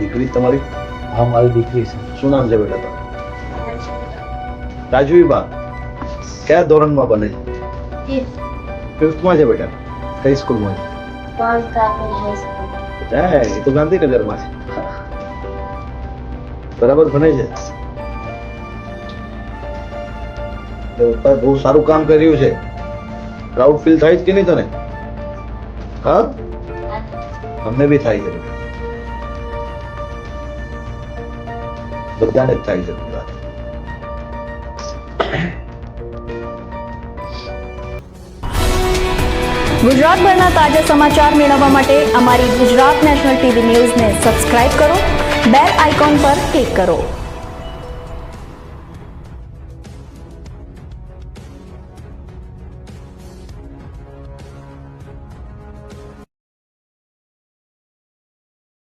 દીકરી તમારી? હા મારી દીકરી છે. શું નામ છે બેટા તારું? રાજવીબા કયા ધોરણમાં બને? ફિફ્થમાં છે બેટા. કઈ સ્કૂલમાં છે? એ તો ગાંધીનગરમાં છે. બરાબર ભણે છે? બહુ સારું કામ કર્યું છે. પ્રાઉડ ફીલ થાય છે કે નહીં તને? હા. અમને બી થાય છે. બધાને જ થાય છે ગુજરાતભરના તાજા સમાચાર મેળવવા માટે અમારી ગુજરાત નેશનલ ટીવી ન્યૂઝને સબસ્ક્રાઇબ કરો, બેલ આઇકોન પર ક્લિક કરો.